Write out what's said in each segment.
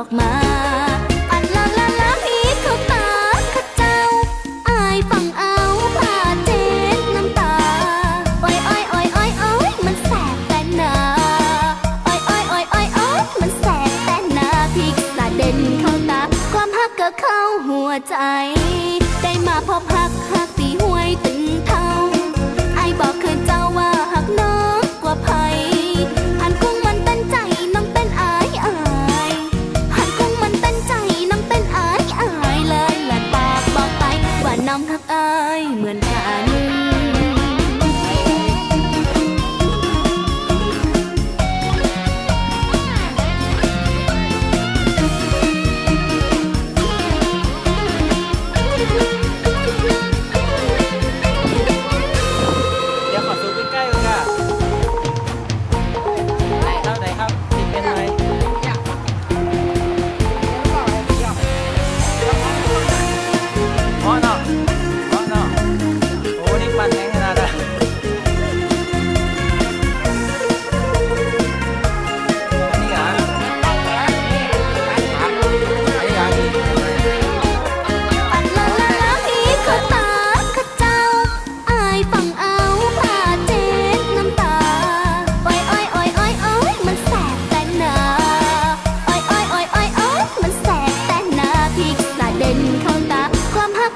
อกมา ปันลาลาลาพีเขาตาขจ้า อายฟังเอาผ่าเจ็ดน้ำตา อ้อยอ้อยอ้อยอ้อยอ้อยมันแสบแต่หนาอ้อยอ้อยอ้อยอ้อยอ้อยมันแสบแต่หนาพริกสาเด่นเข้าตา ความฮักก็เข้าหัวใจ อายเหมือนผ่าน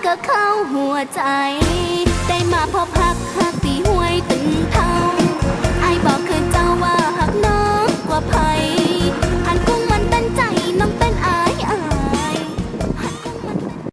ก็เข้าหัวใจ ได้มาพอพักหักตีหัว